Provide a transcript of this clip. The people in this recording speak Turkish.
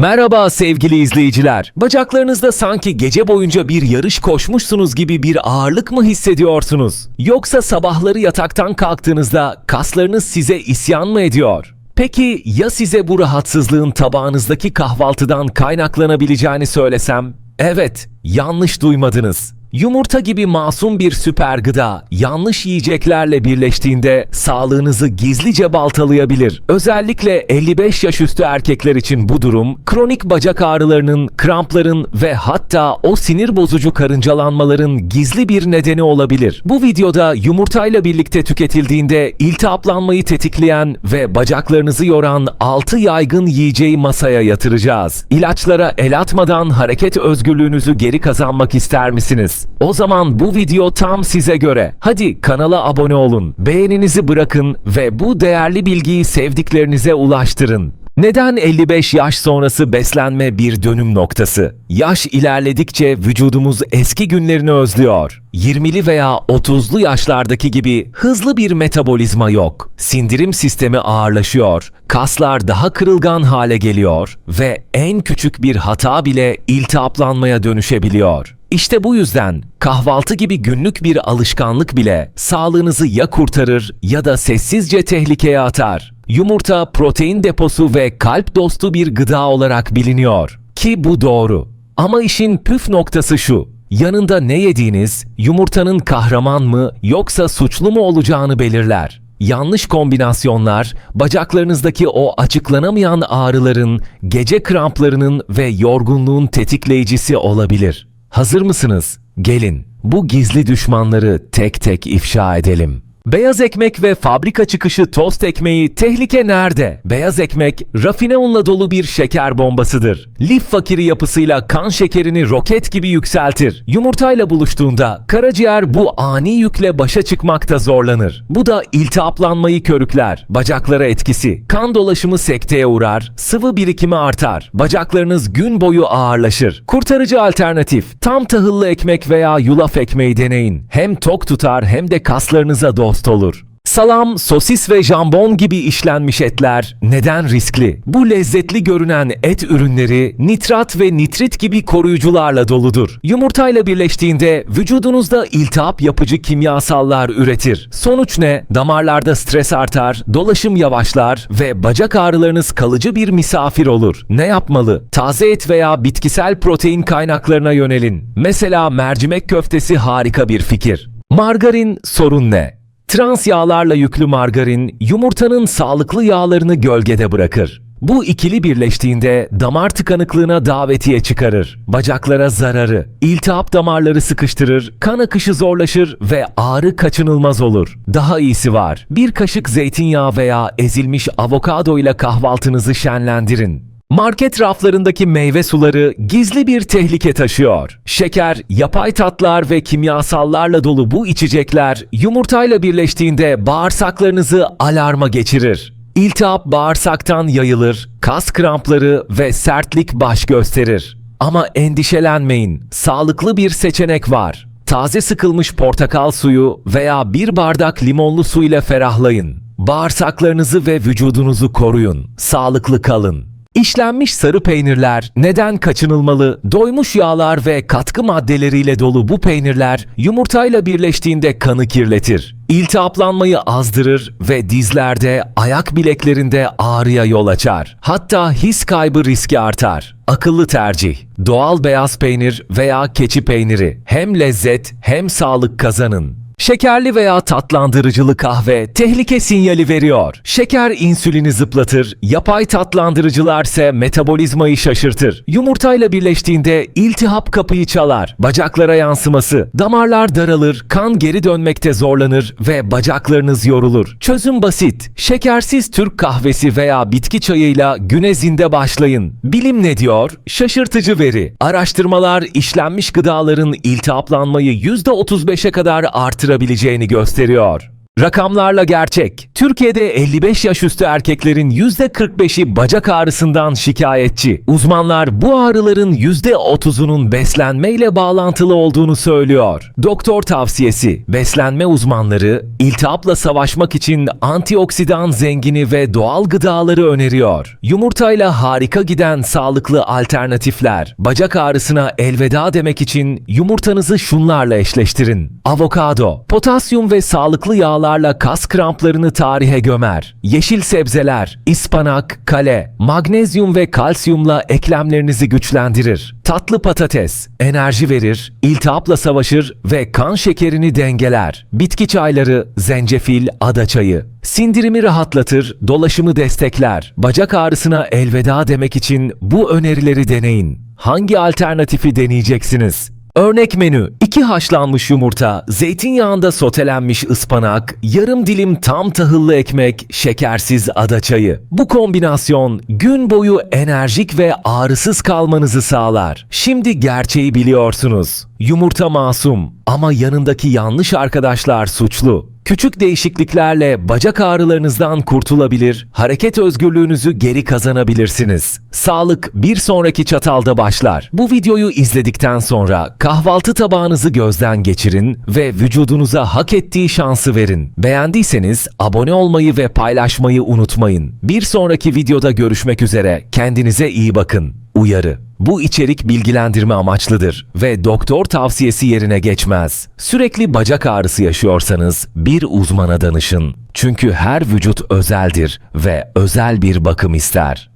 Merhaba sevgili izleyiciler. Bacaklarınızda sanki gece boyunca bir yarış koşmuşsunuz gibi bir ağırlık mı hissediyorsunuz? Yoksa sabahları yataktan kalktığınızda kaslarınız size isyan mı ediyor? Peki ya size bu rahatsızlığın tabağınızdaki kahvaltıdan kaynaklanabileceğini söylesem? Evet, yanlış duymadınız. Yumurta gibi masum bir süper gıda yanlış yiyeceklerle birleştiğinde sağlığınızı gizlice baltalayabilir. Özellikle 55 yaş üstü erkekler için bu durum kronik bacak ağrılarının, krampların ve hatta o sinir bozucu karıncalanmaların gizli bir nedeni olabilir. Bu videoda yumurtayla birlikte tüketildiğinde iltihaplanmayı tetikleyen ve bacaklarınızı yoran 6 yaygın yiyeceği masaya yatıracağız. İlaçlara el atmadan hareket özgürlüğünüzü geri kazanmak ister misiniz? O zaman bu video tam size göre. Hadi kanala abone olun, beğeninizi bırakın ve bu değerli bilgiyi sevdiklerinize ulaştırın. Neden 55 yaş sonrası beslenme bir dönüm noktası? Yaş ilerledikçe vücudumuz eski günlerini özlüyor. 20'li veya 30'lu yaşlardaki gibi hızlı bir metabolizma yok. Sindirim sistemi ağırlaşıyor, kaslar daha kırılgan hale geliyor ve en küçük bir hata bile iltihaplanmaya dönüşebiliyor. İşte bu yüzden kahvaltı gibi günlük bir alışkanlık bile sağlığınızı ya kurtarır ya da sessizce tehlikeye atar. Yumurta protein deposu ve kalp dostu bir gıda olarak biliniyor. Ki bu doğru. Ama işin püf noktası şu. Yanında ne yediğiniz yumurtanın kahraman mı yoksa suçlu mu olacağını belirler. Yanlış kombinasyonlar bacaklarınızdaki o açıklanamayan ağrıların, gece kramplarının ve yorgunluğun tetikleyicisi olabilir. Hazır mısınız? Gelin bu gizli düşmanları tek tek ifşa edelim. Beyaz ekmek ve fabrika çıkışı tost ekmeği tehlike nerede? Beyaz ekmek rafine unla dolu bir şeker bombasıdır. Lif fakiri yapısıyla kan şekerini roket gibi yükseltir. Yumurtayla buluştuğunda karaciğer bu ani yükle başa çıkmakta zorlanır. Bu da iltihaplanmayı körükler. Bacaklara etkisi. Kan dolaşımı sekteye uğrar, sıvı birikimi artar. Bacaklarınız gün boyu ağırlaşır. Kurtarıcı alternatif. Tam tahıllı ekmek veya yulaf ekmeği deneyin. Hem tok tutar hem de kaslarınıza dost olur. Salam, sosis ve jambon gibi işlenmiş etler neden riskli? Bu lezzetli görünen et ürünleri nitrat ve nitrit gibi koruyucularla doludur. Yumurtayla birleştiğinde vücudunuzda iltihap yapıcı kimyasallar üretir. Sonuç ne? Damarlarda stres artar, dolaşım yavaşlar ve bacak ağrılarınız kalıcı bir misafir olur. Ne yapmalı? Taze et veya bitkisel protein kaynaklarına yönelin. Mesela mercimek köftesi harika bir fikir. Margarin sorun ne? Trans yağlarla yüklü margarin yumurtanın sağlıklı yağlarını gölgede bırakır. Bu ikili birleştiğinde damar tıkanıklığına davetiye çıkarır. Bacaklara zararı, iltihap damarları sıkıştırır, kan akışı zorlaşır ve ağrı kaçınılmaz olur. Daha iyisi var. Bir kaşık zeytinyağı veya ezilmiş avokado ile kahvaltınızı şenlendirin. Market raflarındaki meyve suları gizli bir tehlike taşıyor. Şeker, yapay tatlar ve kimyasallarla dolu bu içecekler yumurtayla birleştiğinde bağırsaklarınızı alarma geçirir. İltihap bağırsaktan yayılır, kas krampları ve sertlik baş gösterir. Ama endişelenmeyin, sağlıklı bir seçenek var. Taze sıkılmış portakal suyu veya bir bardak limonlu su ile ferahlayın. Bağırsaklarınızı ve vücudunuzu koruyun. Sağlıklı kalın. İşlenmiş sarı peynirler neden kaçınılmalı? Doymuş yağlar ve katkı maddeleriyle dolu bu peynirler yumurtayla birleştiğinde kanı kirletir. İltihaplanmayı azdırır ve dizlerde, ayak bileklerinde ağrıya yol açar. Hatta his kaybı riski artar. Akıllı tercih. Doğal beyaz peynir veya keçi peyniri. Hem lezzet hem sağlık kazanın. Şekerli veya tatlandırıcılı kahve tehlike sinyali veriyor. Şeker insülini zıplatır, yapay tatlandırıcılar ise metabolizmayı şaşırtır. Yumurtayla birleştiğinde iltihap kapıyı çalar, bacaklara yansıması, damarlar daralır, kan geri dönmekte zorlanır ve bacaklarınız yorulur. Çözüm basit. Şekersiz Türk kahvesi veya bitki çayıyla güne zinde başlayın. Bilim ne diyor? Şaşırtıcı veri. Araştırmalar işlenmiş gıdaların iltihaplanmayı %35'e kadar artırabileceğini gösteriyor. Rakamlarla gerçek. Türkiye'de 55 yaş üstü erkeklerin %45'i bacak ağrısından şikayetçi. Uzmanlar bu ağrıların %30'unun beslenmeyle bağlantılı olduğunu söylüyor. Doktor tavsiyesi, beslenme uzmanları iltihapla savaşmak için antioksidan zengini ve doğal gıdaları öneriyor. Yumurtayla harika giden sağlıklı alternatifler. Bacak ağrısına elveda demek için yumurtanızı şunlarla eşleştirin. Avokado, potasyum ve sağlıklı yağlarla kas kramplarını tarihe gömer. Yeşil sebzeler, ıspanak, kale, magnezyum ve kalsiyumla eklemlerinizi güçlendirir. Tatlı patates, enerji verir, iltihapla savaşır ve kan şekerini dengeler. Bitki çayları, zencefil, ada çayı. Sindirimi rahatlatır, dolaşımı destekler. Bacak ağrısına elveda demek için bu önerileri deneyin. Hangi alternatifi deneyeceksiniz? Örnek menü 2 haşlanmış yumurta, zeytinyağında sotelenmiş ıspanak, yarım dilim tam tahıllı ekmek, şekersiz ada çayı. Bu kombinasyon gün boyu enerjik ve ağrısız kalmanızı sağlar. Şimdi gerçeği biliyorsunuz. Yumurta masum ama yanındaki yanlış arkadaşlar suçlu. Küçük değişikliklerle bacak ağrılarınızdan kurtulabilir, hareket özgürlüğünüzü geri kazanabilirsiniz. Sağlık bir sonraki çatalda başlar. Bu videoyu izledikten sonra kahvaltı tabağınızı gözden geçirin ve vücudunuza hak ettiği şansı verin. Beğendiyseniz abone olmayı ve paylaşmayı unutmayın. Bir sonraki videoda görüşmek üzere. Kendinize iyi bakın. Uyarı bu içerik bilgilendirme amaçlıdır ve doktor tavsiyesi yerine geçmez. Sürekli bacak ağrısı yaşıyorsanız bir uzmana danışın. Çünkü her vücut özeldir ve özel bir bakım ister.